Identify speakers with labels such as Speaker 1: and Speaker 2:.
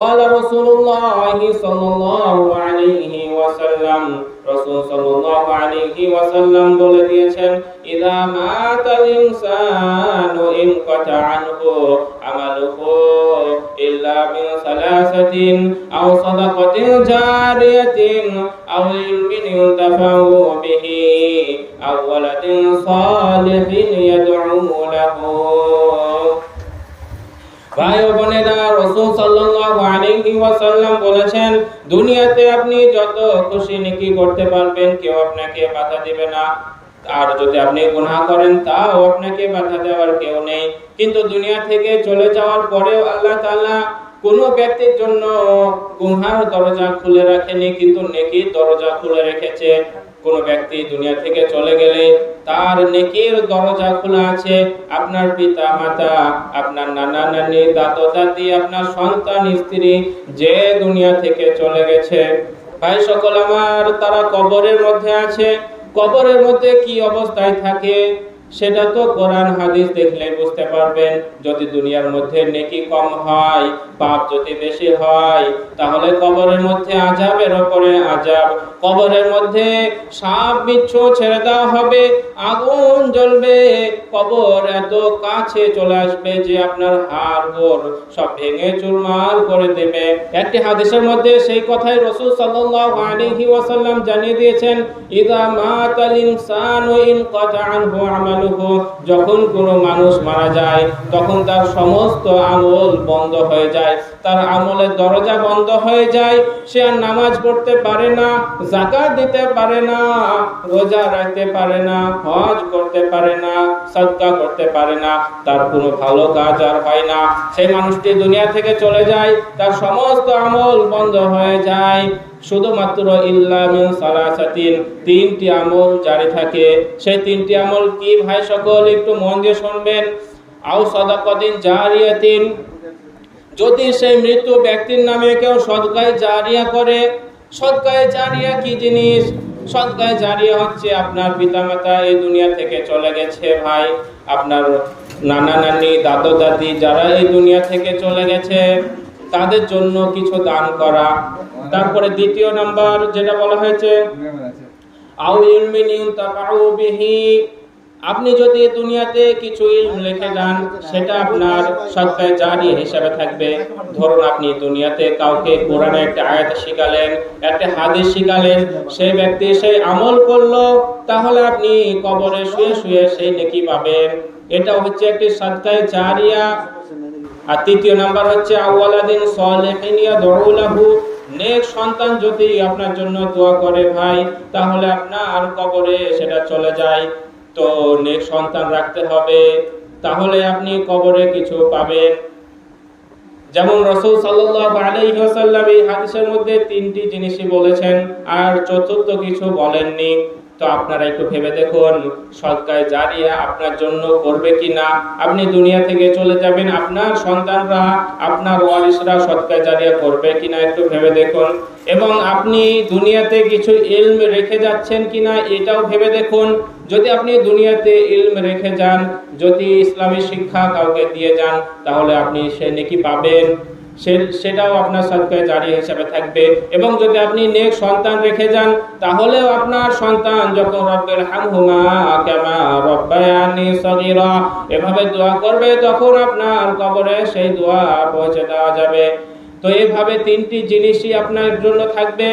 Speaker 1: قال رسول الله صلى الله عليه وسلم রসুল সাল্লাল্লাহু আলাইহি ওয়াসাল্লাম বলে দিয়েছেন ইদা মাতাল ইনসানু ইনকাতা আনহু আমালুহু ইল্লা মিন সালাসাতিন আও সাদাকাতিন জারিয়াতিন আও ইলমিন ইউনতাফাউ বিহি আও ওয়ালাদিন সালিহিন ইয়াদউ লাহু ভাই বোনেরা রসুল সাল্লাল্লাহু আলাইহি ওয়াসাল্লাম বলেছেন, দুনিয়াতে আপনি যত খুশি নেকি করতে পারবেন, কেউ আপনাকে বাধা দিবে না। আর যদি আপনি গুনাহ করেন, তাও আপনাকে বাধা দেওয়ার কেউ নেই। কিন্তু দুনিয়া থেকে চলে যাওয়ার পরেও আল্লাহ তাআলা কোন ব্যক্তির জন্য গুনহার দরজা খুলে রাখেনি, কিন্তু নেকির দরজা খুলে রেখেছে। কোন ব্যক্তি দুনিয়া থেকে চলে গেলে তার নেকের দরজা খোলা আছে। আপনার পিতা, মাতা, আপনার নানা, নানি, দাদু, দাদি, আপনার সন্তান, স্ত্রী যে দুনিয়া থেকে চলে গেছে। ভাই সকল আমার, তারা কবরের মধ্যে আছে। কবরের মধ্যে কি অবস্থায় থাকে? সেটা তো কোরআন হাদিস দেখলে বুঝতে পারবেন। যদি দুনিয়ার মধ্যে নেকি কম হয়, পাপ যদি বেশি হয়, তাহলে কবরের মধ্যে আজাবের ওপরে আজাব কবরের মধ্যে সাপ, বিচ্ছু ছেড়ে দেওয়া হবে, আগুন জ্বলবে, কবর এত কাছে চলে আসবে যে আপনার হাড় গোড় সব ভেঙে চুরমার করে দেবে। একটি হাদিসের মধ্যে সেই কথাই রসুল সাল্লাল্লাহু আলাইহি ওয়াসাল্লাম জানিয়ে দিয়েছেন, ইদা মাতাল ইনসানু ইনকাতা আনহু যখন কোনো মানুষ মারা যায়, তখন তার সমস্ত আমল বন্ধ হয়ে যায়। তার আমলের দরজা বন্ধ হয়ে যায়। সে আর নামাজ পড়তে পারে না জাকাত দিতে পারে না, রোজা রাখতে পারে না, হজ করতে পারে না, সদকা করতে পারে না। তার কোনো ভালো কাজ আর হয় না। সেই মানুষটি দুনিয়া থেকে চলে যায়, তার সমস্ত আমল বন্ধ হয়ে যায়। শুধুমাত্র ইল্লা মিন সালাসাতিন তিনটি আমল জারি থাকে। সেই তিনটি আমল কি ভাই সকল? একটু মন দিয়ে শুনবেন। আও সাদাকাতিন জারিয়াতিন। যদি সেই মৃত ব্যক্তির নামে কেউ সদকায় জারিয়া করে, সদকায় জারিয়া কি জিনিস? সদকায় জারিয়া হচ্ছে আপনার পিতামাতা এই দুনিয়া থেকে চলে গেছে ভাই। আপনার নানা নানি, দাদু দাদি যারা এই দুনিয়া থেকে চলে গেছে তাদের জন্য কিছু দান করা। তারপরে দ্বিতীয় নাম্বার যেটা বলা হয়েছে আপনি যদি দুনিয়াতে কিছু ইলম লিখে যান, সেটা আপনার সদকায় জারি হিসাবে থাকবে। ধরুন আপনি দুনিয়াতে কাউকে কোরআনে একটা আয়াত শিখালেন, একটা হাদিস শিখালেন, সেই ব্যক্তি সেই আমল করল, তাহলে আপনি কবরে শুয়ে শুয়ে সেই নেকি পাবেন। এটা হচ্ছে একটি সদকায় জারিয়া। আর তৃতীয় নাম্বার হচ্ছে, আউয়ালাদিন সলিহিন ইয়াদউ লাহু। নেক সন্তান যদি আপনার জন্য দোয়া করে ভাই, তাহলে আপনার কবরে সেটা চলে যায়। তো নেক সন্তান রাখতে হবে, তাহলে আপনি কবরে কিছু পাবেন। যেমন রসুল সাল্লাল্লাহু আলাইহি ওয়াসাল্লাম এই হাদিসের মধ্যে তিনটি জিনিসই বলেছেন, আর চতুর্থ কিছু বলেননি। তো আপনারা একটু ভেবে দেখুন সদকায় জারিয়া আপনার জন্য করবে কি না আপনি দুনিয়া থেকে চলে যাবেন, আপনার সন্তানরা, আপনার ওয়ারিসরা সদকায় জারিয়া করবে কিনা একটু ভেবে দেখুন। এবং আপনি দুনিয়াতে কিছু ইলম রেখে যাচ্ছেন কিনা, এটাও ভেবে দেখুন। যদি আপনি দুনিয়াতে ইলম রেখে যান, যদি ইসলামী শিক্ষা কাউকে দিয়ে যান, তাহলে আপনি সে নেকি পাবেন। সেটাও আপনার সদকায় জারি হিসাবে থাকবে। এবং যদি আপনি নেক সন্তান রেখে যান, তাহলেও আপনার সন্তান যখন রব্বের হামহুমা কেমা রব্বায়ানি সগিরা, এভাবে দোয়া করবে, তখন আপনার কবরে সেই দোয়া পৌঁছে দেওয়া যাবে। তো এভাবে তিনটি জিনিসই আপনার জন্য থাকবে।